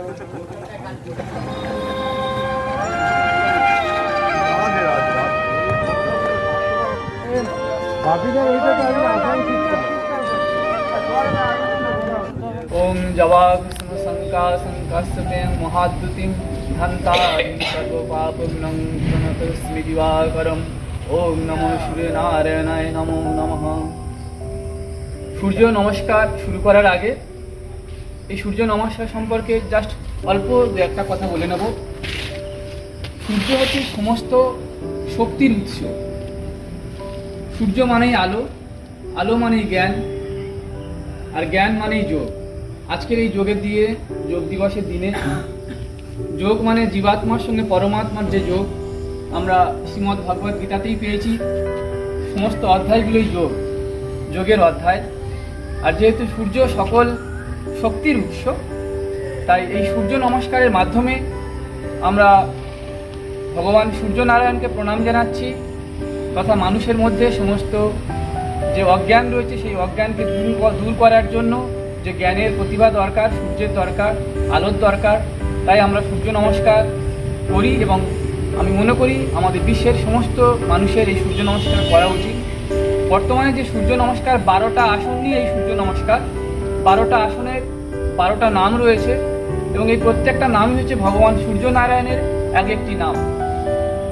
ওং জবাকুসুম শঙ্কা শঙ্কাস্ততে মহাদ্যুতিম ধান্তারিং সর্বপাপগ্নং প্রণতস্মি দিবাকরম। ওং নমো সূর্যনারায়ণায় নমো নমঃ। সূর্য নমস্কার শুরু করার আগে এই সূর্য নমস্কার সম্পর্কে জাস্ট অল্প দু একটা কথা বলে নেব। সূর্য হচ্ছে সমস্ত শক্তির উৎস। সূর্য মানেই আলো আলো মানেই জ্ঞান, আর জ্ঞান মানেই যোগ। আজকের এই যোগের দিয়ে, যোগ দিবসের দিনে, যোগ মানে জীবাত্মার সঙ্গে পরমাত্মার যে যোগ, আমরা শ্রীমদ্ ভগবত গীতাতেই পেয়েছি। সমস্ত অধ্যায়গুলোই যোগ, যোগের অধ্যায়। আর যেহেতু সূর্য সকল শক্তির উৎস। তাই এই সূর্য নমস্কারের মাধ্যমে আমরা ভগবান সূর্যনারায়ণকে প্রণাম জানাচ্ছি, তথা মানুষের মধ্যে সমস্ত যে অজ্ঞান রয়েছে, সেই অজ্ঞানকে দূর দূর করার জন্য যে জ্ঞানের প্রতিভা দরকার, সূর্যের দরকার, আলোর দরকার, তাই আমরা সূর্য নমস্কার করি এবং আমি মনে করি আমাদের বিশ্বের সমস্ত মানুষের এই সূর্য নমস্কার করা উচিত। বর্তমানে যে সূর্য নমস্কার বারোটা আসন নিয়ে এই সূর্য নমস্কার বারোটা আসনের বারোটা নাম রয়েছে এবং এই প্রত্যেকটা নামই হচ্ছে ভগবান সূর্যনারায়ণের এক একটি নাম।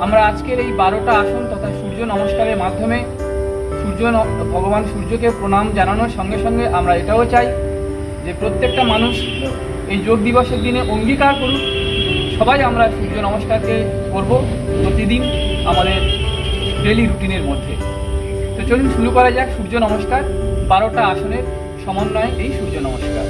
আমরা আজকের এই বারোটা আসন তথা সূর্য নমস্কারের মাধ্যমে সূর্য ভগবান সূর্যকে প্রণাম জানানোর সঙ্গে সঙ্গে আমরা এটাও চাই যে প্রত্যেকটা মানুষ এই যোগ দিবসের দিনে অঙ্গীকার করুক। সবাই আমরা সূর্য নমস্কারকে করব প্রতিদিন আমাদের ডেলি রুটিনের মধ্যে। তো চলুন শুরু করা যাক সূর্য নমস্কার বারোটা আসনের সমন্বয়ে এই সূর্য নমস্কার।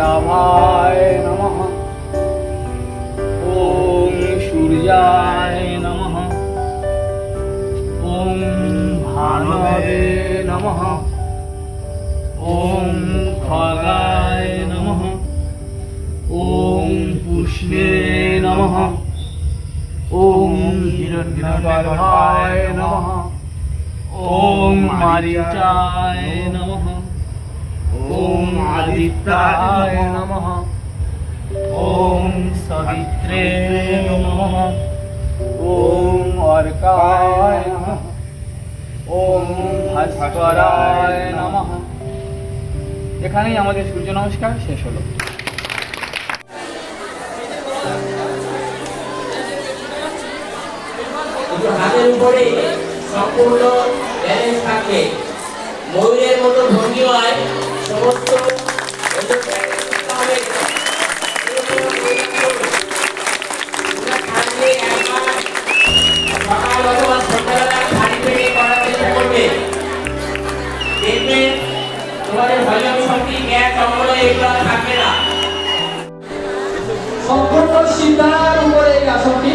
রাভায় নমঃ। ওম সূর্যায় নমঃ। ওম ভানবে নমঃ। ওম খগায় পুষ্ণে নমঃ। ওম হিরণ্যগর্ভায় নমঃ। ওম মারিচায় নমঃ। ওম আদিত্যায় নমঃ। ওম সবিত্রে নমঃ। ওম অর্কায় নমঃ। ওম ভাস্করায় নমঃ। এখানেই আমাদের সূর্য নমস্কার শেষ হলো। কিন্তু উপরে সম্পূর্ণ ব্যালেন্স থাকবে ময়ূরের মতো ভঙ্গি হয়, সমস্ত সকাল অথবা সন্ধ্যাবেলা খালি পেটে করার চেষ্টা করবে। দেখবে তোমাদের হজম শক্তি না। সম্পূর্ণ সিদ্ধার উপরে এই আসনটি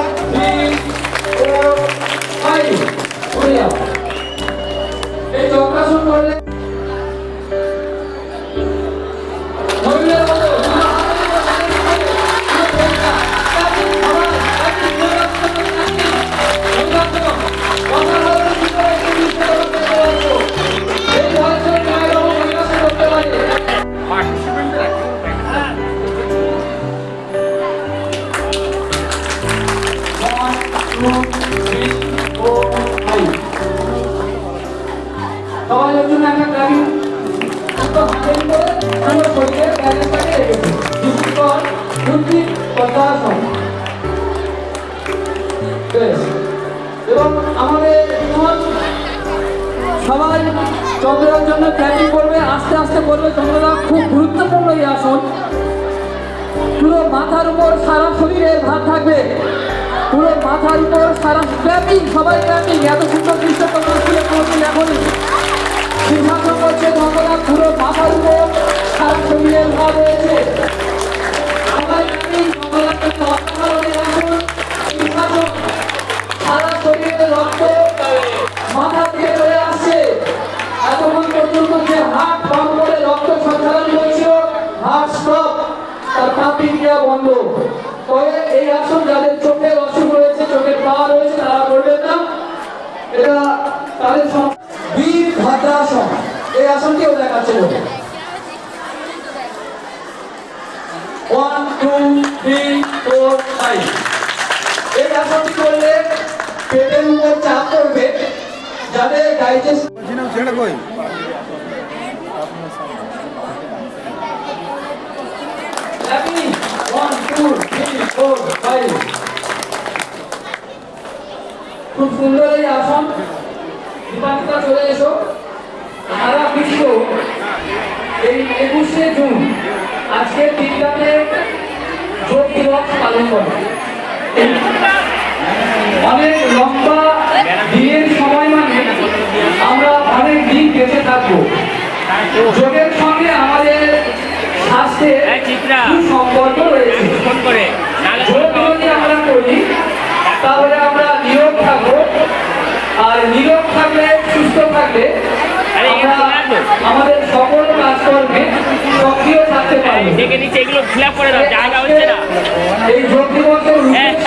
এবং আমাদের সবাই চন্দ্রের জন্য প্ল্যানিং করবে আস্তে আস্তে করবে চন্দ্রদা খুব গুরুত্বপূর্ণ এই আসন পুরো মাথার উপর সারা শরীরের ভার থাকবে পুরো মাথার উপর সারা সবাই ক্ল্যাপিং এত সুন্দর দৃশ্য বন্ধ। তবে এই আসন যাদের চোখের অসুখ রয়েছে, চোখের পাওয়া রয়েছে, তারা করবেন না। এটা তাদের বীর ভাদ্রাসন। এই আসনটিও দেখাচ্ছে করলে চাপ পড়বে। যাদের ডাইজেস্ট four, খুব সুন্দর এই আসন। দীপান্বিতা চলে এসো। সারা বিশ্ব এই একুশে জুন। আজকে বিজ্ঞানে যোগ দিবস পালন করে। অনেক লম্বা দিনের সময় মানে আমরা অনেক দিন বেঁচে থাকব যোগের সঙ্গে আমাদের স্বাস্থ্যের এই চিত্রা। সম্পর্ক রয়েছে ফোন করে নাহলে যোগ যদি আমরা করি তাহলে আমরা নিরোগ থাকব আর নিরোগ থাকলে সুস্থ থাকলে আরে আমরা এগুলো রাখো। আমাদের সকল কাজকর্মে সক্রিয় থাকতে পারি ডেকে নিচে এগুলো ফিল আপ করে দাও জায়গা হচ্ছে না। দিবসের উদ্দেশ্য